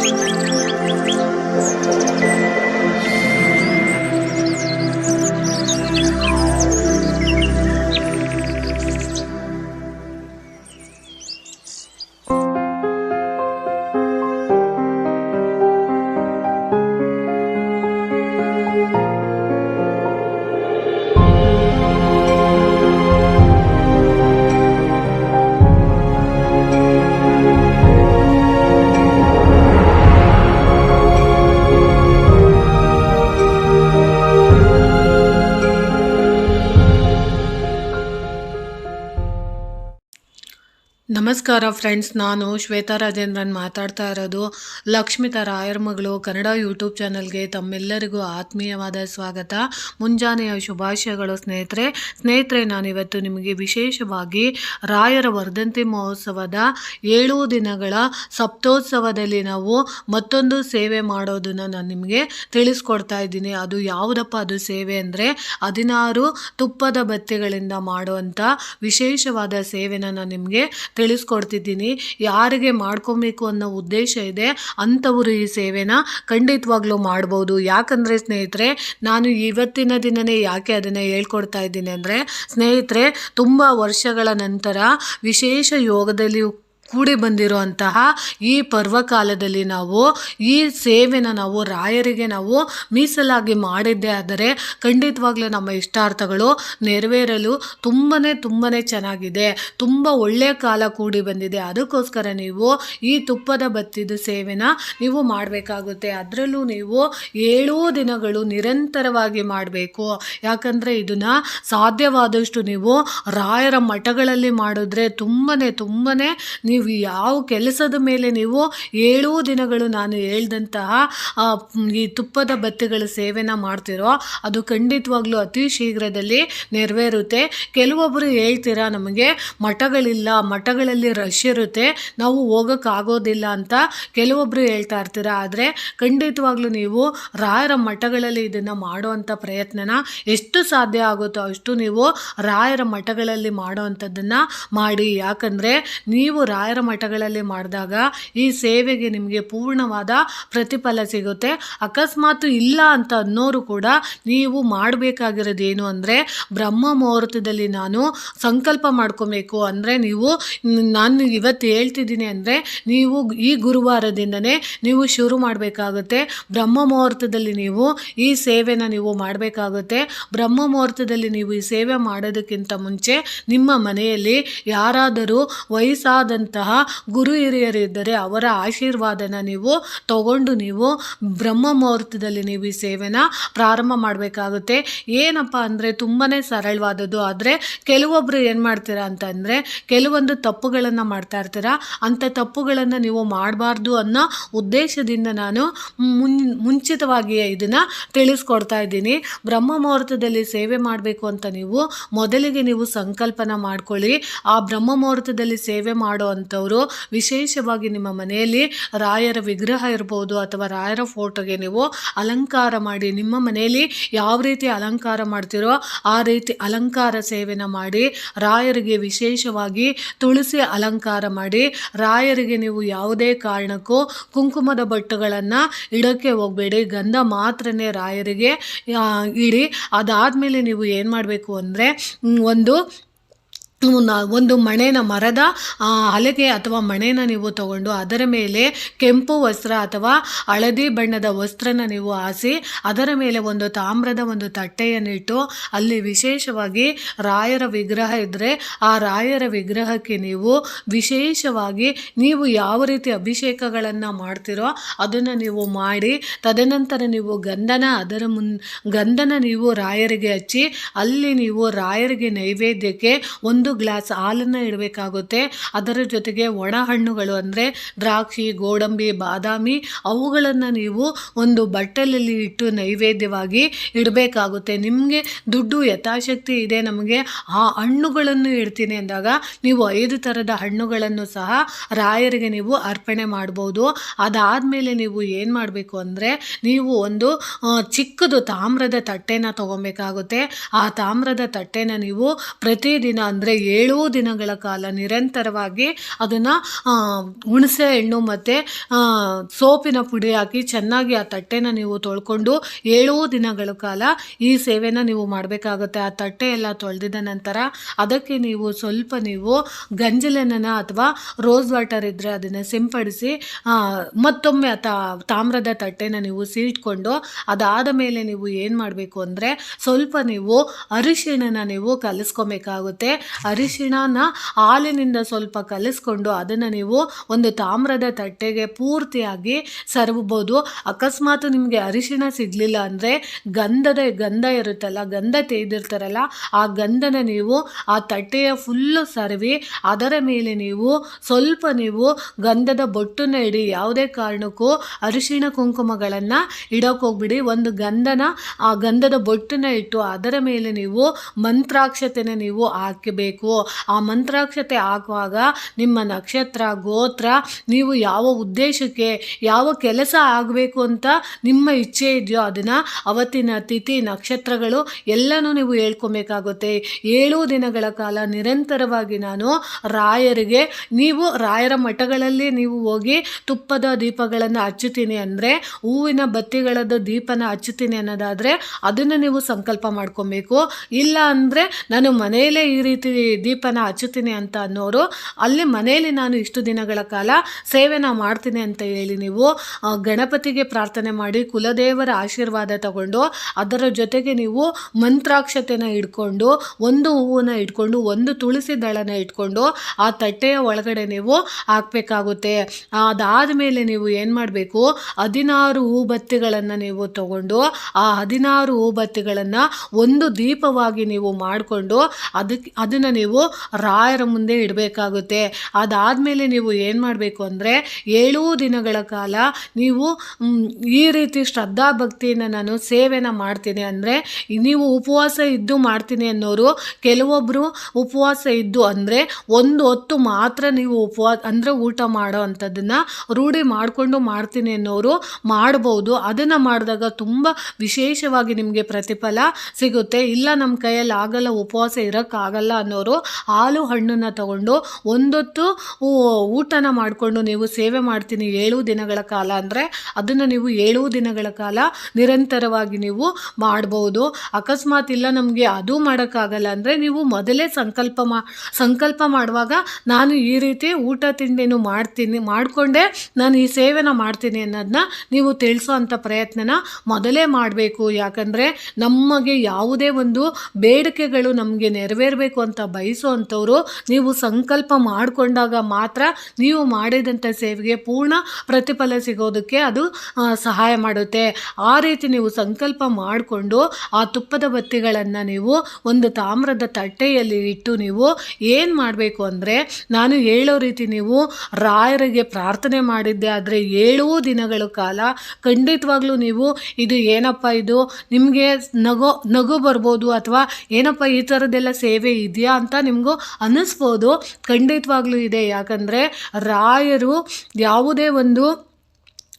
Música ನಮಸ್ಕಾರ ಫ್ರೆಂಡ್ಸ್, ನಾನು ಶ್ವೇತಾ ರಾಜೇಂದ್ರನ್ ಮಾತಾಡ್ತಾ ಇರೋದು ಲಕ್ಷ್ಮಿತಾ ರಾಯರ್ ಮಗಳು ಕನ್ನಡ ಯೂಟ್ಯೂಬ್ ಚಾನಲ್ಗೆ ತಮ್ಮೆಲ್ಲರಿಗೂ ಆತ್ಮೀಯವಾದ ಸ್ವಾಗತ. ಮುಂಜಾನೆಯ ಶುಭಾಶಯಗಳು ಸ್ನೇಹಿತರೆ. ಸ್ನೇಹಿತರೆ, ನಾನಿವತ್ತು ನಿಮಗೆ ವಿಶೇಷವಾಗಿ ರಾಯರ ವರ್ಧಂತಿ ಮಹೋತ್ಸವದ ಏಳು ದಿನಗಳ ಸಪ್ತೋತ್ಸವದಲ್ಲಿ ನಾವು ಮತ್ತೊಂದು ಸೇವೆ ಮಾಡೋದನ್ನು ನಾನು ನಿಮಗೆ ತಿಳಿಸ್ಕೊಡ್ತಾ ಇದ್ದೀನಿ. ಅದು ಯಾವುದಪ್ಪ, ಅದು ಸೇವೆ ಅಂದರೆ ಹದಿನಾರು ತುಪ್ಪದ ಬತ್ತಿಗಳಿಂದ ಮಾಡುವಂಥ ವಿಶೇಷವಾದ ಸೇವೆನ ನಾನು ನಿಮಗೆ ತಿಳಿಸ್ಕೊಡ್ತಿದ್ದೀನಿ ಯಾರಿಗೆ ಮಾಡ್ಕೊಬೇಕು ಅನ್ನೋ ಉದ್ದೇಶ ಇದೆ. ಅಂಥವರು ಈ ಸೇವೆನ ಖಂಡಿತವಾಗ್ಲೂ ಮಾಡ್ಬೋದು. ಯಾಕಂದರೆ ಸ್ನೇಹಿತರೆ, ನಾನು ಇವತ್ತಿನ ದಿನನೇ ಯಾಕೆ ಅದನ್ನು ಹೇಳ್ಕೊಡ್ತಾ ಇದ್ದೀನಿ ಅಂದರೆ, ಸ್ನೇಹಿತರೆ, ತುಂಬ ವರ್ಷಗಳ ನಂತರ ವಿಶೇಷ ಯೋಗದಲ್ಲಿ ಕೂಡಿ ಬಂದಿರುವಂತಹ ಈ ಪರ್ವಕಾಲದಲ್ಲಿ ನಾವು ಈ ಸೇವೆನ ನಾವು ರಾಯರಿಗೆ ನಾವು ಮೀಸಲಾಗಿ ಮಾಡಿದ್ದೇ ಆದರೆ ಖಂಡಿತವಾಗ್ಲೂ ನಮ್ಮ ಇಷ್ಟಾರ್ಥಗಳು ನೆರವೇರಲು ತುಂಬಾ ತುಂಬಾ ಚೆನ್ನಾಗಿದೆ. ತುಂಬ ಒಳ್ಳೆಯ ಕಾಲ ಕೂಡಿ ಬಂದಿದೆ. ಅದಕ್ಕೋಸ್ಕರ ನೀವು ಈ ತುಪ್ಪದ ಬತ್ತಿದ ಸೇವೆನ ನೀವು ಮಾಡಬೇಕಾಗುತ್ತೆ. ಅದರಲ್ಲೂ ನೀವು ಏಳೂ ದಿನಗಳು ನಿರಂತರವಾಗಿ ಮಾಡಬೇಕು. ಯಾಕಂದರೆ ಇದನ್ನು ಸಾಧ್ಯವಾದಷ್ಟು ನೀವು ರಾಯರ ಮಠಗಳಲ್ಲಿ ಮಾಡಿದ್ರೆ ತುಂಬಾ ತುಂಬಾ ನೀವು ಯಾವ ಕೆಲಸದ ಮೇಲೆ ನೀವು ಏಳು ದಿನಗಳು ನಾನು ಹೇಳ್ದಂತಹ ಈ ತುಪ್ಪದ ಬತ್ತಿಗಳ ಸೇವೆನ ಮಾಡ್ತಿರೋ, ಅದು ಖಂಡಿತವಾಗ್ಲೂ ಅತಿ ಶೀಘ್ರದಲ್ಲಿ ನೆರವೇರುತ್ತೆ. ಕೆಲವೊಬ್ಬರು ಹೇಳ್ತೀರಾ ನಮಗೆ, ಮಠಗಳಿಲ್ಲ, ಮಠಗಳಲ್ಲಿ ರಶ್ ಇರುತ್ತೆ, ನಾವು ಹೋಗೋಕ್ಕಾಗೋದಿಲ್ಲ ಅಂತ ಕೆಲವೊಬ್ಬರು ಹೇಳ್ತಾ ಇರ್ತೀರ? ಆದರೆ ಖಂಡಿತವಾಗ್ಲೂ ನೀವು ರಾಯರ ಮಠಗಳಲ್ಲಿ ಇದನ್ನು ಮಾಡುವಂಥ ಪ್ರಯತ್ನನ ಎಷ್ಟು ಸಾಧ್ಯ ಆಗುತ್ತೋ ಅಷ್ಟು ನೀವು ರಾಯರ ಮಠಗಳಲ್ಲಿ ಮಾಡುವಂಥದ್ದನ್ನು ಮಾಡಿ. ಯಾಕಂದರೆ ನೀವು ರಾಯರ ಮಠಗಳಲ್ಲಿ ಮಾಡಿದಾಗ ಈ ಸೇವೆಗೆ ನಿಮಗೆ ಪೂರ್ಣವಾದ ಪ್ರತಿಫಲ ಸಿಗುತ್ತೆ. ಅಕಸ್ಮಾತ್ ಇಲ್ಲ ಅಂತ ಅನ್ನೋರು ಕೂಡ ನೀವು ಮಾಡಬೇಕಾಗಿರೋದು ಏನು ಅಂದರೆ ಬ್ರಹ್ಮ ಮುಹೂರ್ತದಲ್ಲಿ ನಾನು ಸಂಕಲ್ಪ ಮಾಡ್ಕೋಬೇಕು ಅಂದರೆ ನೀವು ನಾನು ಇವತ್ತು ಹೇಳ್ತಿದ್ದೀನಿ ಅಂದರೆ ನೀವು ಈ ಗುರುವಾರದಿಂದನೇ ನೀವು ಶುರು ಮಾಡಬೇಕಾಗುತ್ತೆ. ಬ್ರಹ್ಮ ಮುಹೂರ್ತದಲ್ಲಿ ನೀವು ಈ ಸೇವೆನ ನೀವು ಮಾಡಬೇಕಾಗುತ್ತೆ. ಬ್ರಹ್ಮ ಮುಹೂರ್ತದಲ್ಲಿ ನೀವು ಈ ಸೇವೆ ಮಾಡೋದಕ್ಕಿಂತ ಮುಂಚೆ ನಿಮ್ಮ ಮನೆಯಲ್ಲಿ ಯಾರಾದರೂ ವಯಸ್ಸಾದಂತಹ ಗುರು ಹಿರಿಯರಿದ್ದರೆ ಅವರ ಆಶೀರ್ವಾದನ ನೀವು ತಗೊಂಡು ನೀವು ಬ್ರಹ್ಮ ಮುಹೂರ್ತದಲ್ಲಿ ನೀವು ಈ ಸೇವೆನ ಪ್ರಾರಂಭ ಮಾಡಬೇಕಾಗುತ್ತೆ. ಏನಪ್ಪ ಅಂದರೆ ತುಂಬಾ ಸರಳವಾದದ್ದು. ಆದರೆ ಕೆಲವೊಬ್ಬರು ಏನು ಮಾಡ್ತೀರಾ ಅಂತಂದರೆ ಕೆಲವೊಂದು ತಪ್ಪುಗಳನ್ನು ಮಾಡ್ತಾ ಇರ್ತೀರಾ? ಅಂಥ ತಪ್ಪುಗಳನ್ನು ನೀವು ಮಾಡಬಾರ್ದು ಅನ್ನೋ ಉದ್ದೇಶದಿಂದ ನಾನು ಮುನ್ ಮುಂಚಿತವಾಗಿಯೇ ಇದನ್ನು ತಿಳಿಸ್ಕೊಡ್ತಾ ಇದ್ದೀನಿ. ಬ್ರಹ್ಮ ಮುಹೂರ್ತದಲ್ಲಿ ಸೇವೆ ಮಾಡಬೇಕು ಅಂತ ನೀವು ಮೊದಲಿಗೆ ನೀವು ಸಂಕಲ್ಪನ ಮಾಡ್ಕೊಳ್ಳಿ. ಆ ಬ್ರಹ್ಮ ಮುಹೂರ್ತದಲ್ಲಿ ಸೇವೆ ಮಾಡೋ ಅಂಥವ್ರು ವಿಶೇಷವಾಗಿ ನಿಮ್ಮ ಮನೆಯಲ್ಲಿ ರಾಯರ ವಿಗ್ರಹ ಇರ್ಬೋದು ಅಥವಾ ರಾಯರ ಫೋಟೋಗೆ ನೀವು ಅಲಂಕಾರ ಮಾಡಿ, ನಿಮ್ಮ ಮನೆಯಲ್ಲಿ ಯಾವ ರೀತಿ ಅಲಂಕಾರ ಮಾಡ್ತೀರೋ ಆ ರೀತಿ ಅಲಂಕಾರ ಸೇವೆನ ಮಾಡಿ, ರಾಯರಿಗೆ ವಿಶೇಷವಾಗಿ ತುಳಸಿ ಅಲಂಕಾರ ಮಾಡಿ, ರಾಯರಿಗೆ ನೀವು ಯಾವುದೇ ಕಾರಣಕ್ಕೂ ಕುಂಕುಮದ ಬಟ್ಟುಗಳನ್ನು ಇಡೋಕ್ಕೆ ಹೋಗಬೇಡಿ, ಗಂಧ ಮಾತ್ರನೇ ರಾಯರಿಗೆ ಇಡಿ. ಅದಾದಮೇಲೆ ನೀವು ಏನು ಮಾಡಬೇಕು ಅಂದರೆ ಒಂದು ಒಂದು ಮಣೆನ ಮರದ ಹಲಗೆ ಅಥವಾ ಮಣೆನ ನೀವು ತಗೊಂಡು ಅದರ ಮೇಲೆ ಕೆಂಪು ವಸ್ತ್ರ ಅಥವಾ ಹಳದಿ ಬಣ್ಣದ ವಸ್ತ್ರನ ನೀವು ಹಾಸಿ, ಅದರ ಮೇಲೆ ಒಂದು ತಾಮ್ರದ ಒಂದು ತಟ್ಟೆಯನ್ನಿಟ್ಟು ಅಲ್ಲಿ ವಿಶೇಷವಾಗಿ ರಾಯರ ವಿಗ್ರಹ ಇದ್ದರೆ ಆ ರಾಯರ ವಿಗ್ರಹಕ್ಕೆ ನೀವು ವಿಶೇಷವಾಗಿ ನೀವು ಯಾವ ರೀತಿ ಅಭಿಷೇಕಗಳನ್ನು ಮಾಡ್ತೀರೋ ಅದನ್ನು ನೀವು ಮಾಡಿ, ತದನಂತರ ನೀವು ಗಂಧನ ಅದರ ಮುನ್, ಗಂಧನ ನೀವು ರಾಯರಿಗೆ ಹಚ್ಚಿ, ಅಲ್ಲಿ ನೀವು ರಾಯರಿಗೆ ನೈವೇದ್ಯಕ್ಕೆ ಒಂದು ಗ್ಲಾಸ್ ಹಾಲನ್ನು ಇಡಬೇಕಾಗುತ್ತೆ. ಅದರ ಜೊತೆಗೆ ಒಣ ಹಣ್ಣುಗಳು ಅಂದರೆ ದ್ರಾಕ್ಷಿ, ಗೋಡಂಬಿ, ಬಾದಾಮಿ ಅವುಗಳನ್ನು ನೀವು ಒಂದು ಬಟ್ಟಲಲ್ಲಿ ಇಟ್ಟು ನೈವೇದ್ಯವಾಗಿ ಇಡಬೇಕಾಗುತ್ತೆ. ನಿಮಗೆ ದುಡ್ಡು ಯಥಾಶಕ್ತಿ ಇದೆ ನಮಗೆ, ಆ ಹಣ್ಣುಗಳನ್ನು ಇಡ್ತೀನಿ ಅಂದಾಗ ನೀವು ಐದು ಥರದ ಹಣ್ಣುಗಳನ್ನು ಸಹ ರಾಯರಿಗೆ ನೀವು ಅರ್ಪಣೆ ಮಾಡ್ಬೋದು. ಅದಾದಮೇಲೆ ನೀವು ಏನು ಮಾಡಬೇಕು ಅಂದರೆ ನೀವು ಒಂದು ಚಿಕ್ಕದು ತಾಮ್ರದ ತಟ್ಟೆನ ತೊಗೊಬೇಕಾಗುತ್ತೆ. ಆ ತಾಮ್ರದ ತಟ್ಟೆನ ನೀವು ಪ್ರತಿದಿನ ಅಂದರೆ ಏಳು ದಿನಗಳ ಕಾಲ ನಿರಂತರವಾಗಿ ಅದನ್ನು ಹುಣಸೆ ಹಣ್ಣು ಮತ್ತು ಸೋಪಿನ ಪುಡಿ ಹಾಕಿ ಚೆನ್ನಾಗಿ ಆ ತಟ್ಟೆನ ನೀವು ತೊಳ್ಕೊಂಡು ಏಳು ದಿನಗಳ ಕಾಲ ಈ ಸೇವೆನ ನೀವು ಮಾಡಬೇಕಾಗುತ್ತೆ. ಆ ತಟ್ಟೆ ಎಲ್ಲ ತೊಳೆದಿದ ನಂತರ ಅದಕ್ಕೆ ನೀವು ಸ್ವಲ್ಪ ನೀವು ಗಂಜಲನ್ನ ಅಥವಾ ರೋಸ್ ವಾಟರ್ ಇದ್ದರೆ ಅದನ್ನು ಸಿಂಪಡಿಸಿ ಮತ್ತೊಮ್ಮೆ ತಾಮ್ರದ ತಟ್ಟೆನ ನೀವು ಸೀಟ್ಕೊಂಡು ಅದಾದ ಮೇಲೆ ನೀವು ಏನು ಮಾಡಬೇಕು ಅಂದರೆ ಸ್ವಲ್ಪ ನೀವು ಅರಿಶಿಣನ ನೀವು ಕಲಿಸ್ಕೊಬೇಕಾಗುತ್ತೆ. ಅರಿಶಿಣನ ಹಾಲಿನಿಂದ ಸ್ವಲ್ಪ ಕಲಿಸ್ಕೊಂಡು ಅದನ್ನು ನೀವು ಒಂದು ತಾಮ್ರದ ತಟ್ಟೆಗೆ ಪೂರ್ತಿಯಾಗಿ ಸರ್ವಬೋದು. ಅಕಸ್ಮಾತ್ ನಿಮಗೆ ಅರಿಶಿಣ ಸಿಗಲಿಲ್ಲ ಅಂದರೆ ಗಂಧದ ಗಂಧ ಇರುತ್ತಲ್ಲ, ಗಂಧ ತೆಗೆದಿರ್ತಾರಲ್ಲ, ಆ ಗಂಧನ ನೀವು ಆ ತಟ್ಟೆಯ ಫುಲ್ಲು ಸರ್ವಿ, ಅದರ ಮೇಲೆ ನೀವು ಸ್ವಲ್ಪ ನೀವು ಗಂಧದ ಬೊಟ್ಟನ್ನ ಇಡಿ, ಯಾವುದೇ ಕಾರಣಕ್ಕೂ ಅರಿಶಿಣ ಕುಂಕುಮಗಳನ್ನು ಇಡೋಕೆ ಹೋಗ್ಬಿಡಿ. ಒಂದು ಗಂಧನ ಆ ಗಂಧದ ಬೊಟ್ಟನ್ನ ಇಟ್ಟು ಅದರ ಮೇಲೆ ನೀವು ಮಂತ್ರಾಕ್ಷತೆನ ನೀವು ಹಾಕಬೇಕು. ಆ ಮಂತ್ರಾಕ್ಷತೆ ಹಾಕುವಾಗ ನಿಮ್ಮ ನಕ್ಷತ್ರ, ಗೋತ್ರ ನೀವು ಯಾವ ಉದ್ದೇಶಕ್ಕೆ, ಯಾವ ಕೆಲಸ ಆಗಬೇಕು ಅಂತ ನಿಮ್ಮ ಇಚ್ಛೆ ಇದೆಯೋ ಅದನ್ನು ಅವತ್ತಿನ ತಿಥಿ, ನಕ್ಷತ್ರಗಳು ಎಲ್ಲನೂ ನೀವು ಹೇಳ್ಕೊಬೇಕಾಗುತ್ತೆ. ಏಳು ದಿನಗಳ ಕಾಲ ನಿರಂತರವಾಗಿ ನಾನು ರಾಯರಿಗೆ, ನೀವು ರಾಯರ ಮಠಗಳಲ್ಲಿ ನೀವು ಹೋಗಿ ತುಪ್ಪದ ದೀಪಗಳನ್ನು ಹಚ್ಚುತ್ತೀನಿ ಅಂದರೆ, ಹೂವಿನ ಬತ್ತಿಗಳದ್ದು ದೀಪನ ಹಚ್ಚುತ್ತೀನಿ ಅನ್ನೋದಾದರೆ ಅದನ್ನು ನೀವು ಸಂಕಲ್ಪ ಮಾಡ್ಕೊಬೇಕು. ಇಲ್ಲ ಅಂದರೆ ನಾನು ಮನೆಯಲ್ಲೇ ಈ ರೀತಿ ದೀಪನ ಹಚ್ಚುತ್ತೀನಿ ಅಂತ ಅನ್ನೋರು, ಅಲ್ಲಿ ಮನೆಯಲ್ಲಿ ನಾನು ಇಷ್ಟು ದಿನಗಳ ಕಾಲ ಸೇವೆನ ಮಾಡ್ತೀನಿ ಅಂತ ಹೇಳಿ ನೀವು ಗಣಪತಿಗೆ ಪ್ರಾರ್ಥನೆ ಮಾಡಿ ಕುಲದೇವರ ಆಶೀರ್ವಾದ ತಗೊಂಡು, ಅದರ ಜೊತೆಗೆ ನೀವು ಮಂತ್ರಾಕ್ಷತೆನ ಇಟ್ಕೊಂಡು ಒಂದು ಹೂವನ್ನ ಇಟ್ಕೊಂಡು ಒಂದು ತುಳಸಿ ದಳನ ಇಟ್ಕೊಂಡು, ಆ ತಟ್ಟೆಯ ಒಳಗಡೆ ನೀವು ಹಾಕ್ಬೇಕಾಗುತ್ತೆ. ಅದಾದ ಮೇಲೆ ನೀವು ಏನು ಮಾಡಬೇಕು, ಹದಿನಾರು ಹೂಬತ್ತಿಗಳನ್ನು ನೀವು ತಗೊಂಡು, ಆ ಹದಿನಾರು ಹೂಬತ್ತಿಗಳನ್ನು ಒಂದು ದೀಪವಾಗಿ ನೀವು ಮಾಡಿಕೊಂಡು ಅದಕ್ಕೆ ಅದನ್ನು ನೀವು ರಾಯರ ಮುಂದೆ ಇಡಬೇಕಾಗುತ್ತೆ. ಅದಾದಮೇಲೆ ನೀವು ಏನು ಮಾಡಬೇಕು ಅಂದರೆ ಏಳು ದಿನಗಳ ಕಾಲ ನೀವು ಈ ರೀತಿ ಶ್ರದ್ಧಾ ಭಕ್ತಿಯನ್ನು ನಾನು ಸೇವೆನ ಮಾಡ್ತೀನಿ ಅಂದರೆ, ನೀವು ಉಪವಾಸ ಇದ್ದು ಮಾಡ್ತೀನಿ ಅನ್ನೋರು ಕೆಲವೊಬ್ಬರು ಉಪವಾಸ ಇದ್ದು ಅಂದರೆ ಒಂದು ಹೊತ್ತು ಮಾತ್ರ ನೀವು ಉಪವಾಸ ಅಂದರೆ ಊಟ ಮಾಡೋ ಅಂಥದ್ದನ್ನು ರೂಢಿ ಮಾಡಿಕೊಂಡು ಮಾಡ್ತೀನಿ ಅನ್ನೋರು ಮಾಡ್ಬೋದು. ಅದನ್ನು ಮಾಡಿದಾಗ ತುಂಬ ವಿಶೇಷವಾಗಿ ನಿಮಗೆ ಪ್ರತಿಫಲ ಸಿಗುತ್ತೆ. ಇಲ್ಲ ನಮ್ಮ ಕೈಯಲ್ಲಿ ಆಗಲ್ಲ, ಉಪವಾಸ ಇರೋಕ್ಕಾಗಲ್ಲ ಅನ್ನೋರು ಹಾಲು ಹಣ್ಣನ್ನು ತಗೊಂಡು ಒಂದೊತ್ತು ಊಟನ ಮಾಡಿಕೊಂಡು ನೀವು ಸೇವೆ ಮಾಡ್ತೀನಿ ಏಳು ದಿನಗಳ ಕಾಲ ಅಂದರೆ ಅದನ್ನು ನೀವು ಏಳು ದಿನಗಳ ಕಾಲ ನಿರಂತರವಾಗಿ ನೀವು ಮಾಡ್ಬೋದು. ಅಕಸ್ಮಾತ್ ಇಲ್ಲ ನಮಗೆ ಅದು ಮಾಡೋಕ್ಕಾಗಲ್ಲ ಅಂದರೆ ನೀವು ಮೊದಲೇ ಸಂಕಲ್ಪ ಮಾ, ಸಂಕಲ್ಪ ಮಾಡುವಾಗ ನಾನು ಈ ರೀತಿ ಊಟ ತಿಂಡಿನೂ ಮಾಡ್ತೀನಿ, ಮಾಡಿಕೊಂಡೇ ನಾನು ಈ ಸೇವೆನ ಮಾಡ್ತೀನಿ ಅನ್ನೋದನ್ನ ನೀವು ತಿಳಿಸೋ ಅಂಥ ಪ್ರಯತ್ನನ ಮೊದಲೇ ಮಾಡಬೇಕು. ಯಾಕಂದರೆ ನಮಗೆ ಯಾವುದೇ ಒಂದು ಬೇಡಿಕೆಗಳು ನಮಗೆ ನೆರವೇರಬೇಕು ಅಂತ ಬಯಸೋ ಅಂಥವ್ರು ನೀವು ಸಂಕಲ್ಪ ಮಾಡಿಕೊಂಡಾಗ ಮಾತ್ರ ನೀವು ಮಾಡಿದಂಥ ಸೇವೆಗೆ ಪೂರ್ಣ ಪ್ರತಿಫಲ ಸಿಗೋದಕ್ಕೆ ಅದು ಸಹಾಯ ಮಾಡುತ್ತೆ. ಆ ರೀತಿ ನೀವು ಸಂಕಲ್ಪ ಮಾಡಿಕೊಂಡು ಆ ತುಪ್ಪದ ಬತ್ತಿಗಳನ್ನು ನೀವು ಒಂದು ತಾಮ್ರದ ತಟ್ಟೆಯಲ್ಲಿ ಇಟ್ಟು ನೀವು ಏನು ಮಾಡಬೇಕು ಅಂದರೆ, ನಾನು ಹೇಳೋ ರೀತಿ ನೀವು ರಾಯರಿಗೆ ಪ್ರಾರ್ಥನೆ ಮಾಡಿದ್ದೆ ಆದರೆ ಏಳೂ ದಿನಗಳ ಕಾಲ ಖಂಡಿತವಾಗ್ಲೂ ನೀವು ಇದು ಏನಪ್ಪ ಇದು ನಿಮಗೆ ನಗು ನಗು ಬರ್ಬೋದು ಅಥವಾ ಏನಪ್ಪ ಈ ಥರದ್ದೆಲ್ಲ ಸೇವೆ ಇದೆಯಾ ಅಂತ ನಿಮಗೂ ಅನ್ನಿಸ್ಬೋದು ಖಂಡಿತವಾಗ್ಲೂ ಇದೆ. ಯಾಕಂದರೆ ರಾಯರು ಯಾವುದೇ ಒಂದು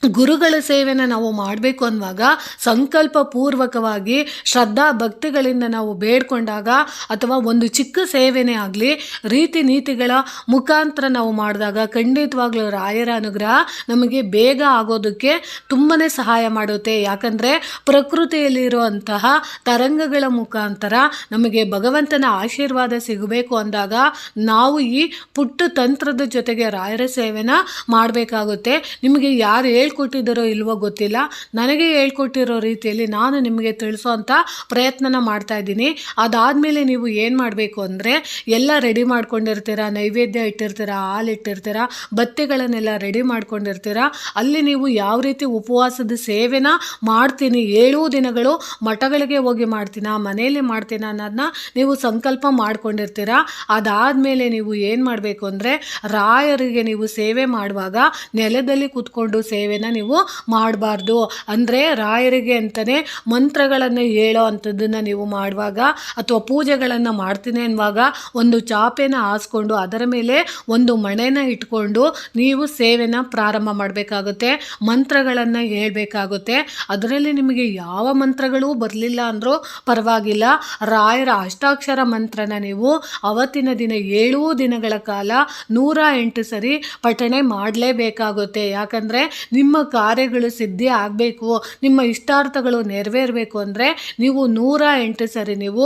ಗುರುಗಳ ಸೇವೆನ ನಾವು ಮಾಡಬೇಕು ಅನ್ನುವಾಗ ಸಂಕಲ್ಪ ಪೂರ್ವಕವಾಗಿ ಶ್ರದ್ಧಾ ಭಕ್ತಿಗಳಿಂದ ನಾವು ಬೇಡ್ಕೊಂಡಾಗ ಅಥವಾ ಒಂದು ಚಿಕ್ಕ ಸೇವೆನೇ ಆಗಲಿ, ರೀತಿ ನೀತಿಗಳ ಮುಖಾಂತರ ನಾವು ಮಾಡಿದಾಗ ಖಂಡಿತವಾಗ್ಲೂ ರಾಯರ ಅನುಗ್ರಹ ನಮಗೆ ಬೇಗ ಆಗೋದಕ್ಕೆ ತುಂಬಾ ಸಹಾಯ ಮಾಡುತ್ತೆ. ಯಾಕಂದರೆ ಪ್ರಕೃತಿಯಲ್ಲಿರುವಂತಹ ತರಂಗಗಳ ಮುಖಾಂತರ ನಮಗೆ ಭಗವಂತನ ಆಶೀರ್ವಾದ ಸಿಗಬೇಕು ಅಂದಾಗ ನಾವು ಈ ಪುಟ್ಟ ತಂತ್ರದ ಜೊತೆಗೆ ರಾಯರ ಸೇವೆನ ಮಾಡಬೇಕಾಗುತ್ತೆ. ನಿಮಗೆ ಯಾರು ಹೇಳ್ಕೊಟ್ಟಿದ್ದಾರೋ ಇಲ್ವೋ ಗೊತ್ತಿಲ್ಲ. ನನಗೆ ಹೇಳ್ಕೊಟ್ಟಿರೋ ರೀತಿಯಲ್ಲಿ ನಾನು ನಿಮಗೆ ತಿಳಿಸೋ ಅಂಥ ಪ್ರಯತ್ನನ ಮಾಡ್ತಾ ಇದ್ದೀನಿ. ಅದಾದಮೇಲೆ ನೀವು ಏನು ಮಾಡಬೇಕು ಅಂದರೆ, ಎಲ್ಲ ರೆಡಿ ಮಾಡ್ಕೊಂಡಿರ್ತೀರ, ನೈವೇದ್ಯ ಇಟ್ಟಿರ್ತೀರ, ಹಾಲು ಇಟ್ಟಿರ್ತೀರ, ಬತ್ತಿಗಳನ್ನೆಲ್ಲ ರೆಡಿ ಮಾಡ್ಕೊಂಡಿರ್ತೀರ, ಅಲ್ಲಿ ನೀವು ಯಾವ ರೀತಿ ಉಪವಾಸದ ಸೇವೆನ ಮಾಡ್ತೀನಿ, ಏಳು ದಿನಗಳು ಮಠಗಳಿಗೆ ಹೋಗಿ ಮಾಡ್ತೀನ, ಮನೆಯಲ್ಲಿ ಮಾಡ್ತೀನ ಅನ್ನೋದನ್ನ ನೀವು ಸಂಕಲ್ಪ ಮಾಡ್ಕೊಂಡಿರ್ತೀರ. ಅದಾದಮೇಲೆ ನೀವು ಏನು ಮಾಡಬೇಕು ಅಂದರೆ, ರಾಯರಿಗೆ ನೀವು ಸೇವೆ ಮಾಡುವಾಗ ನೆಲದಲ್ಲಿ ಕೂತ್ಕೊಂಡು ಸೇವೆನ ಪೂಜೆಯನ್ನು ನೀವು ಮಾಡಬಾರ್ದು. ಅಂದರೆ ರಾಯರಿಗೆ ಅಂತಲೇ ಮಂತ್ರಗಳನ್ನು ಹೇಳೋ ಅಂಥದ್ದನ್ನು ನೀವು ಮಾಡುವಾಗ ಅಥವಾ ಪೂಜೆಗಳನ್ನು ಮಾಡ್ತೀನಿ ಅನ್ನುವಾಗ ಒಂದು ಚಾಪೆನ ಹಾಸ್ಕೊಂಡು ಅದರ ಮೇಲೆ ಒಂದು ಮಣೆನ ಇಟ್ಕೊಂಡು ನೀವು ಸೇವೆನ ಪ್ರಾರಂಭ ಮಾಡಬೇಕಾಗುತ್ತೆ. ಮಂತ್ರಗಳನ್ನು ಹೇಳಬೇಕಾಗುತ್ತೆ. ಅದರಲ್ಲಿ ನಿಮಗೆ ಯಾವ ಮಂತ್ರಗಳು ಬರಲಿಲ್ಲ ಅಂದರೂ ಪರವಾಗಿಲ್ಲ. ರಾಯರ ಅಷ್ಟಾಕ್ಷರ ಮಂತ್ರನ ನೀವು ಅವತ್ತಿನ ದಿನ ಏಳು ದಿನಗಳ ಕಾಲ ನೂರ ಎಂಟು ಸರಿ ಪಠಣೆ ಮಾಡಲೇಬೇಕಾಗುತ್ತೆ. ಯಾಕಂದರೆ ನಿಮ್ಮ ಕಾರ್ಯಗಳು ಸಿದ್ಧಿ ಆಗಬೇಕು, ನಿಮ್ಮ ಇಷ್ಟಾರ್ಥಗಳು ನೆರವೇರಬೇಕು ಅಂದರೆ ನೀವು ನೂರ ಎಂಟು ಸರಿ ನೀವು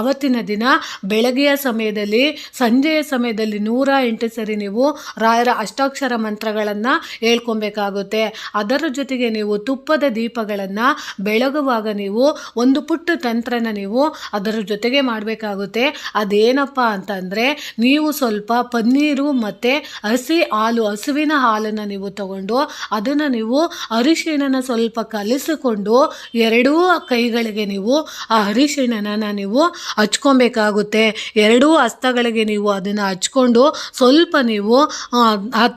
ಅವತ್ತಿನ ದಿನ ಬೆಳಗ್ಗೆಯ ಸಮಯದಲ್ಲಿ, ಸಂಜೆಯ ಸಮಯದಲ್ಲಿ ನೂರ ಎಂಟು ಸರಿ ನೀವು ರಾಯರ ಅಷ್ಟಾಕ್ಷರ ಮಂತ್ರಗಳನ್ನು ಹೇಳ್ಕೊಬೇಕಾಗುತ್ತೆ. ಅದರ ಜೊತೆಗೆ ನೀವು ತುಪ್ಪದ ದೀಪಗಳನ್ನು ಬೆಳಗುವಾಗ ನೀವು ಒಂದು ಪುಟ್ಟ ತಂತ್ರನ ನೀವು ಅದರ ಜೊತೆಗೆ ಮಾಡಬೇಕಾಗುತ್ತೆ. ಅದೇನಪ್ಪ ಅಂತಂದರೆ ನೀವು ಸ್ವಲ್ಪ ಪನ್ನೀರು ಮತ್ತು ಹಸಿ ಹಾಲು, ಹಸುವಿನ ಹಾಲನ್ನು ನೀವು ತಗೊಂಡು ಅದನ್ನು ನೀವು ಅರಿಶಿಣನ ಸ್ವಲ್ಪ ಕಲಿಸಿಕೊಂಡು ಎರಡೂ ಕೈಗಳಿಗೆ ನೀವು ಆ ಅರಿಶಿಣನ ನೀವು ಹಚ್ಕೊಬೇಕಾಗುತ್ತೆ. ಎರಡೂ ಹಸ್ತಗಳಿಗೆ ನೀವು ಅದನ್ನು ಹಚ್ಕೊಂಡು ಸ್ವಲ್ಪ ನೀವು ಆ,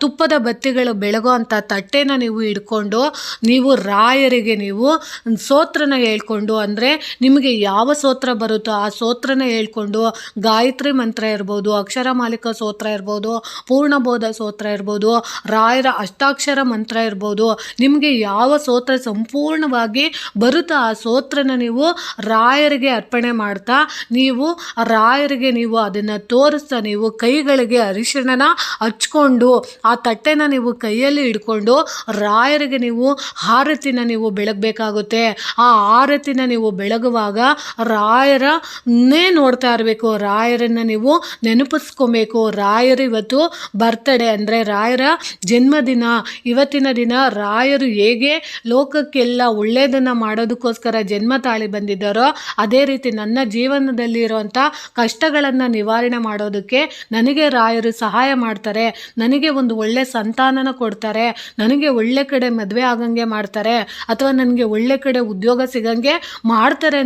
ತುಪ್ಪದ ಬತ್ತಿಗಳು ಬೆಳಗೋ ಅಂಥ ತಟ್ಟೆನ ನೀವು ಹಿಡ್ಕೊಂಡು ನೀವು ರಾಯರಿಗೆ ನೀವು ಸೋತ್ರನ ಹೇಳ್ಕೊಂಡು ಅಂದರೆ ನಿಮಗೆ ಯಾವ ಸೋತ್ರ ಬರುತ್ತೋ ಆ ಸೋತ್ರನ ಹೇಳ್ಕೊಂಡು ಗಾಯತ್ರಿ ಮಂತ್ರ ಇರ್ಬೋದು ಅಕ್ಷರ ಮಾಲಿಕ ಸೋತ್ರ ಇರ್ಬೋದು ಪೂರ್ಣಬೋಧ ಸೋತ್ರ ಇರ್ಬೋದು ರಾಯರ ಅಷ್ಟಾಕ್ಷರ ಮಂತ್ರ ಇರ್ಬೋದು. ನಿಮಗೆ ಯಾವ ಸ್ತೋತ್ರ ಸಂಪೂರ್ಣವಾಗಿ ಬರುತ್ತೋ ಆ ಸ್ತೋತ್ರನ ನೀವು ರಾಯರಿಗೆ ಅರ್ಪಣೆ ಮಾಡ್ತಾ, ನೀವು ರಾಯರಿಗೆ ನೀವು ಅದನ್ನು ತೋರಿಸ್ತಾ, ನೀವು ಕೈಗಳಿಗೆ ಅರಿಶಿಣನ ಹಚ್ಕೊಂಡು, ಆ ತಟ್ಟೆನ ನೀವು ಕೈಯಲ್ಲಿ ಹಿಡ್ಕೊಂಡು ರಾಯರಿಗೆ ನೀವು ಆರತಿನ ನೀವು ಬೆಳಗಬೇಕಾಗುತ್ತೆ. ಆ ಆರತಿನ ನೀವು ಬೆಳಗುವಾಗ ರಾಯರನ್ನೇ ನೋಡ್ತಾ ಇರಬೇಕು. ರಾಯರನ್ನು ನೀವು ನೆನಪಿಸ್ಕೊಬೇಕು. ರಾಯರು ಇವತ್ತು ಬರ್ತಡೇ ಅಂದರೆ ರಾಯರ ಜನ್ಮದಿನ. ಇವತ್ತಿನ ದಿನ ರಾಯರು ಹೇಗೆ ಲೋಕಕ್ಕೆಲ್ಲ ಒಳ್ಳೆಯದನ್ನು ಮಾಡೋದಕ್ಕೋಸ್ಕರ ಜನ್ಮ ತಾಳಿ ಬಂದಿದ್ದಾರೋ, ಅದೇ ರೀತಿ ನನ್ನ ಜೀವನದಲ್ಲಿ ಇರುವಂಥ ಕಷ್ಟಗಳನ್ನು ನಿವಾರಣೆ ಮಾಡೋದಕ್ಕೆ ನನಗೆ ರಾಯರು ಸಹಾಯ ಮಾಡ್ತಾರೆ, ನನಗೆ ಒಂದು ಒಳ್ಳೆ ಸಂತಾನನ ಕೊಡ್ತಾರೆ, ನನಗೆ ಒಳ್ಳೆ ಕಡೆ ಮದುವೆ ಆಗಂಗೆ ಮಾಡ್ತಾರೆ, ಅಥವಾ ನನಗೆ ಒಳ್ಳೆ ಕಡೆ ಉದ್ಯೋಗ ಸಿಗಂಗೆ ಮಾಡ್ತಾರೆ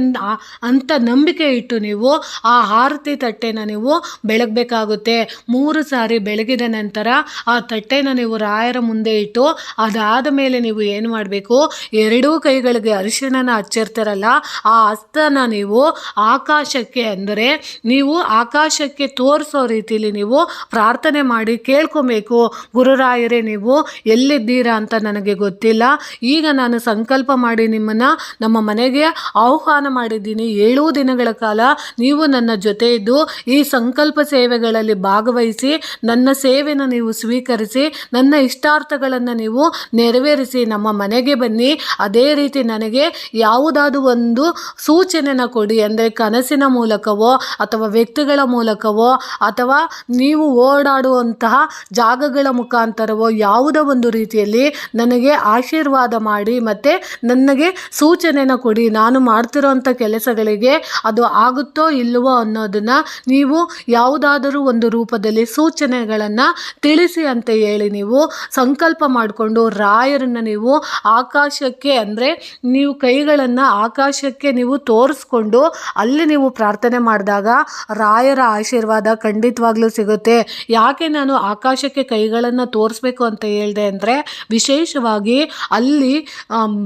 ಅಂತ ನಂಬಿಕೆ ಇಟ್ಟು ನೀವು ಆ ಆರತಿ ತಟ್ಟೆನ ನೀವು ಬೆಳಗಬೇಕಾಗುತ್ತೆ. ಮೂರು ಸಾರಿ ಬೆಳಗಿದ ನಂತರ ಆ ತಟ್ಟೆನ ನೀವು ರಾಯರ ಮುಂದೆ ಇಟ್ಟು ಅದಾದ ಮೇಲೆ ನೀವು ಏನು ಮಾಡಬೇಕು? ಎರಡೂ ಕೈಗಳಿಗೆ ಅರಿಶಿಣನ ಹಚ್ಚಿರ್ತಾರಲ್ಲ ಆ ಹಸ್ತನ ನೀವು ಆಕಾಶಕ್ಕೆ ಅಂದರೆ ನೀವು ಆಕಾಶಕ್ಕೆ ತೋರಿಸೋ ರೀತಿಯಲ್ಲಿ ನೀವು ಪ್ರಾರ್ಥನೆ ಮಾಡಿ ಕೇಳ್ಕೊಬೇಕು. ಗುರುರಾಯರೇ, ನೀವು ಎಲ್ಲಿದ್ದೀರಾ ಅಂತ ನನಗೆ ಗೊತ್ತಿಲ್ಲ. ಈಗ ನಾನು ಸಂಕಲ್ಪ ಮಾಡಿ ನಿಮ್ಮನ್ನು ನಮ್ಮ ಮನೆಗೆ ಆಹ್ವಾನ ಮಾಡಿದ್ದೀನಿ. ಏಳು ದಿನಗಳ ಕಾಲ ನೀವು ನನ್ನ ಜೊತೆ ಇದ್ದು ಈ ಸಂಕಲ್ಪ ಸೇವೆಗಳಲ್ಲಿ ಭಾಗವಹಿಸಿ, ನನ್ನ ಸೇವೆನ ನೀವು ಸ್ವೀಕರಿಸಿ, ನನ್ನ ಇಷ್ಟಾರ್ಥಗಳನ್ನು ನೀವು ನೆರವೇರಿಸಿ ನಮ್ಮ ಮನೆಗೆ ಬನ್ನಿ. ಅದೇ ರೀತಿ ನನಗೆ ಯಾವುದಾದ್ರೂ ಒಂದು ಸೂಚನೆನ ಕೊಡಿ. ಅಂದರೆ ಕನಸಿನ ಮೂಲಕವೋ ಅಥವಾ ವ್ಯಕ್ತಿಗಳ ಮೂಲಕವೋ ಅಥವಾ ನೀವು ಓಡಾಡುವಂತಹ ಜಾಗಗಳ ಮುಖಾಂತರವೋ ಯಾವುದೋ ಒಂದು ರೀತಿಯಲ್ಲಿ ನನಗೆ ಆಶೀರ್ವಾದ ಮಾಡಿ ಮತ್ತು ನನಗೆ ಸೂಚನೆನ ಕೊಡಿ. ನಾನು ಮಾಡ್ತಿರೋಂಥ ಕೆಲಸಗಳಿಗೆ ಅದು ಆಗುತ್ತೋ ಇಲ್ಲವೋ ಅನ್ನೋದನ್ನು ನೀವು ಯಾವುದಾದರೂ ಒಂದು ರೂಪದಲ್ಲಿ ಸೂಚನೆಗಳನ್ನು ತಿಳಿಸಿ ಅಂತ ಹೇಳಿ ನೀವು ಸಂಕಲ್ಪ ಮಾಡಿಕೊಂಡು ರಾಯರನ್ನು ನೀವು ಆಕಾಶಕ್ಕೆ ಅಂದರೆ ನೀವು ಕೈಗಳನ್ನು ಆಕಾಶಕ್ಕೆ ನೀವು ತೋರಿಸ್ಕೊಂಡು ಅಲ್ಲಿ ನೀವು ಪ್ರಾರ್ಥನೆ ಮಾಡಿದಾಗ ರಾಯರ ಆಶೀರ್ವಾದ ಖಂಡಿತವಾಗ್ಲೂ ಸಿಗುತ್ತೆ. ಯಾಕೆ ನಾನು ಆಕಾಶಕ್ಕೆ ಕೈಗಳನ್ನು ತೋರಿಸ್ಬೇಕು ಅಂತ ಹೇಳಿದೆ ಅಂದರೆ ವಿಶೇಷವಾಗಿ ಅಲ್ಲಿ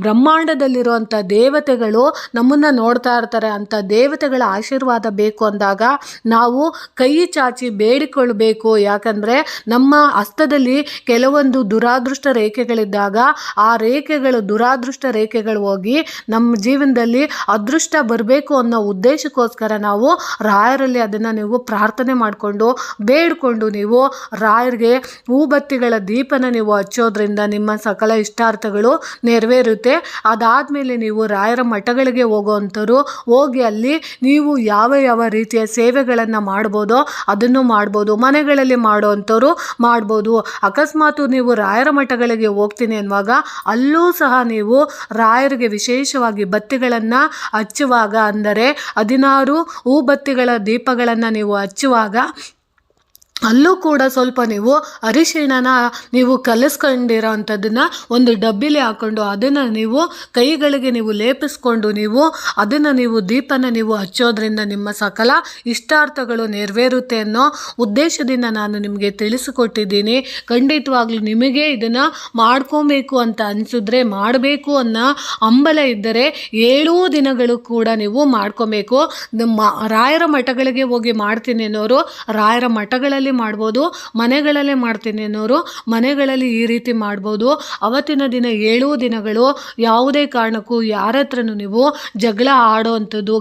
ಬ್ರಹ್ಮಾಂಡದಲ್ಲಿರುವಂಥ ದೇವತೆಗಳು ನಮ್ಮನ್ನು ನೋಡ್ತಾ ಇರ್ತಾರೆ. ಅಂಥ ದೇವತೆಗಳ ಆಶೀರ್ವಾದ ಬೇಕು ಅಂದಾಗ ನಾವು ಕೈ ಚಾಚಿ ಬೇಡಿಕೊಳ್ಬೇಕು. ಯಾಕಂದರೆ ನಮ್ಮ ಹಸ್ತದಲ್ಲಿ ಕೆಲವೊಂದು ದುರಾದೃಷ್ಟ ರೇಖೆಗಳಿದ್ದಾಗ ಆ ರೇಖೆಗಳು ದುರಾದೃಷ್ಟ ರೇಖೆಗಳು ಹೋಗಿ ನಮ್ಮ ಜೀವನದಲ್ಲಿ ಅದೃಷ್ಟ ಬರಬೇಕು ಅನ್ನೋ ಉದ್ದೇಶಕ್ಕೋಸ್ಕರ ನಾವು ರಾಯರಲ್ಲಿ ಅದನ್ನು ನೀವು ಪ್ರಾರ್ಥನೆ ಮಾಡಿಕೊಂಡು, ಬೇಡಿಕೊಂಡು ನೀವು ರಾಯರಿಗೆ ಹೂಬತ್ತಿಗಳ ದೀಪನ ನೀವು ಹಚ್ಚೋದ್ರಿಂದ ನಿಮ್ಮ ಸಕಲ ಇಷ್ಟಾರ್ಥಗಳು ನೆರವೇರುತ್ತೆ. ಅದಾದಮೇಲೆ ನೀವು ರಾಯರ ಮಠಗಳಿಗೆ ಹೋಗೋವಂಥವ್ರು ಹೋಗಿ ಅಲ್ಲಿ ನೀವು ಯಾವ ಯಾವ ರೀತಿಯ ಸೇವೆಗಳನ್ನು ಮಾಡ್ಬೋದೋ ಅದನ್ನು ಮಾಡ್ಬೋದು, ಮನೆಗಳಲ್ಲಿ ಮಾಡುವಂಥವ್ರು ಮಾಡ್ಬೋದು. ಅಕಸ್ಮಾತು ನೀವು ರಾಯರ ಮಠಗಳಿಗೆ ಹೋಗ್ತೀನಿ ಅನ್ನುವಾಗ ಅಲ್ಲೂ ಸಹ ನೀವು ರಾಯರಿಗೆ ವಿಶೇಷವಾಗಿ ಬತ್ತಿಗಳನ್ನು ಹಚ್ಚುವಾಗ ಅಂದರೆ ಹದಿನಾರು ಹೂಬತ್ತಿಗಳ ದೀಪಗಳನ್ನು ನೀವು ಹಚ್ಚುವಾಗ ಅಲ್ಲೂ ಕೂಡ ಸ್ವಲ್ಪ ನೀವು ಅರಿಶಿಣನ ನೀವು ಕಲಿಸ್ಕೊಂಡಿರೋ ಅಂಥದ್ದನ್ನು ಒಂದು ಡಬ್ಬಿಲಿ ಹಾಕ್ಕೊಂಡು ಅದನ್ನು ನೀವು ಕೈಗಳಿಗೆ ನೀವು ಲೇಪಿಸ್ಕೊಂಡು ನೀವು ಅದನ್ನು ನೀವು ದೀಪನ ನೀವು ಹಚ್ಚೋದ್ರಿಂದ ನಿಮ್ಮ ಸಕಲ ಇಷ್ಟಾರ್ಥಗಳು ನೆರವೇರುತ್ತೆ ಅನ್ನೋ ಉದ್ದೇಶದಿಂದ ನಾನು ನಿಮಗೆ ತಿಳಿಸಿಕೊಟ್ಟಿದ್ದೀನಿ. ಖಂಡಿತವಾಗ್ಲೂ ನಿಮಗೆ ಇದನ್ನು ಮಾಡ್ಕೊಬೇಕು ಅಂತ ಅನಿಸಿದ್ರೆ ಮಾಡಬೇಕು ಅನ್ನೋ ಹಂಬಲ ಇದ್ದರೆ ಏಳೂ ದಿನಗಳು ಕೂಡ ನೀವು ಮಾಡ್ಕೊಬೇಕು. ರಾಯರ ಮಠಗಳಿಗೆ ಹೋಗಿ ಮಾಡ್ತೀನಿ ಅನ್ನೋರು ರಾಯರ ಮಠಗಳಲ್ಲಿ ಮಾಡ್ಬೋದು, ಮನೆಗಳಲ್ಲೇ ಮಾಡ್ತೀನಿ ಅನ್ನೋರು ಮನೆಗಳಲ್ಲಿ ಈ ರೀತಿ ಮಾಡ್ಬೋದು. ಅವತ್ತಿನ ದಿನ ಏಳು ದಿನಗಳು, ಯಾವುದೇ ಕಾರಣಕ್ಕೂ ಯಾರ ಹತ್ರನೂ ನೀವು ಜಗಳ ಆಡೋ ಅಂಥದ್ದು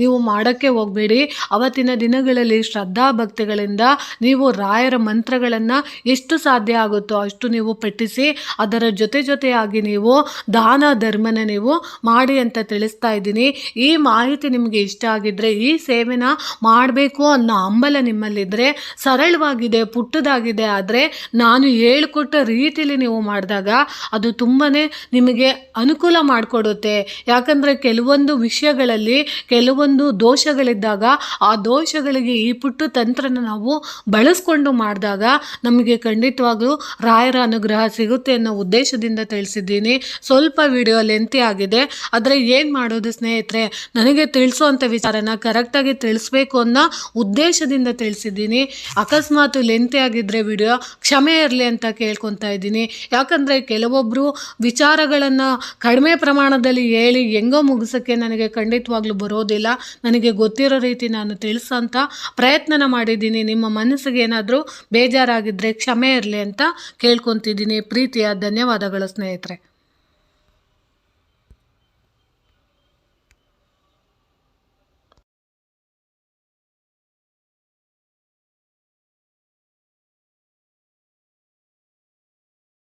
ನೀವು ಮಾಡೋಕ್ಕೆ ಹೋಗಬೇಡಿ. ಅವತ್ತಿನ ದಿನಗಳಲ್ಲಿ ಶ್ರದ್ಧಾ ಭಕ್ತಿಗಳಿಂದ ನೀವು ರಾಯರ ಮಂತ್ರಗಳನ್ನು ಎಷ್ಟು ಸಾಧ್ಯ ಆಗುತ್ತೋ ಅಷ್ಟು ನೀವು ಪಠಿಸಿ, ಅದರ ಜೊತೆ ಜೊತೆಯಾಗಿ ನೀವು ದಾನ ಧರ್ಮನ ನೀವು ಮಾಡಿ ಅಂತ ತಿಳಿಸ್ತಾ ಇದ್ದೀನಿ. ಈ ಮಾಹಿತಿ ನಿಮಗೆ ಇಷ್ಟ ಆಗಿದ್ದರೆ ಈ ಸೇವೆನ ಮಾಡಬೇಕು ಅನ್ನೋ ಹಂಬಲ ನಿಮ್ಮಲ್ಲಿದ್ದರೆ ಸರಳವಾಗಿದೆ, ಪುಟ್ಟದಾಗಿದೆ. ಆದರೆ ನಾನು ಹೇಳ್ಕೊಟ್ಟ ರೀತಿಯಲ್ಲಿ ನೀವು ಮಾಡಿದಾಗ ಅದು ತುಂಬಾ ನಿಮಗೆ ಅನುಕೂಲ ಮಾಡಿಕೊಡುತ್ತೆ. ಯಾಕಂದರೆ ಕೆಲವೊಂದು ವಿಷಯಗಳಲ್ಲಿ ಕೆಲವೊಂದು ದೋಷಗಳಿದ್ದಾಗ ಆ ದೋಷಗಳಿಗೆ ಈ ಪುಟ್ಟು ತಂತ್ರನ ನಾವು ಬಳಸ್ಕೊಂಡು ಮಾಡಿದಾಗ ನಮಗೆ ಖಂಡಿತವಾಗ್ಲೂ ರಾಯರ ಅನುಗ್ರಹ ಸಿಗುತ್ತೆ ಅನ್ನೋ ಉದ್ದೇಶದಿಂದ ತಿಳಿಸಿದ್ದೀನಿ. ಸ್ವಲ್ಪ ವಿಡಿಯೋ ಲೆಂತಿ ಆಗಿದೆ. ಆದರೆ ಏನು ಮಾಡೋದು ಸ್ನೇಹಿತರೆ? ನನಗೆ ತಿಳಿಸುವಂಥ ವಿಚಾರನ ಕರೆಕ್ಟಾಗಿ ತಿಳಿಸ್ಬೇಕು ಅನ್ನೋ ಉದ್ದೇಶದಿಂದ ತಿಳಿಸಿದ್ದೀನಿ ಅಕಸ್ಮಾತ್ ಲೆಂತೆ ಆಗಿದ್ದರೆ ವಿಡಿಯೋ ಕ್ಷಮೆ ಇರಲಿ ಅಂತ ಕೇಳ್ಕೊತಾ ಇದ್ದೀನಿ. ಯಾಕಂದರೆ ಕೆಲವೊಬ್ಬರು ವಿಚಾರಗಳನ್ನು ಕಡಿಮೆ ಪ್ರಮಾಣದಲ್ಲಿ ಹೇಳಿ ಹೆಂಗೋ ಮುಗಿಸೋಕ್ಕೆ ನನಗೆ ಖಂಡಿತವಾಗ್ಲೂ ಬರೋದಿಲ್ಲ. ನನಗೆ ಗೊತ್ತಿರೋ ರೀತಿ ನಾನು ತಿಳಿಸೋಂಥ ಪ್ರಯತ್ನನ ಮಾಡಿದ್ದೀನಿ. ನಿಮ್ಮ ಮನಸ್ಸಿಗೆ ಏನಾದರೂ ಬೇಜಾರಾಗಿದ್ದರೆ ಕ್ಷಮೆ ಇರಲಿ ಅಂತ ಕೇಳ್ಕೊತಿದ್ದೀನಿ. ಪ್ರೀತಿಯ ಧನ್ಯವಾದಗಳು ಸ್ನೇಹಿತರೆ.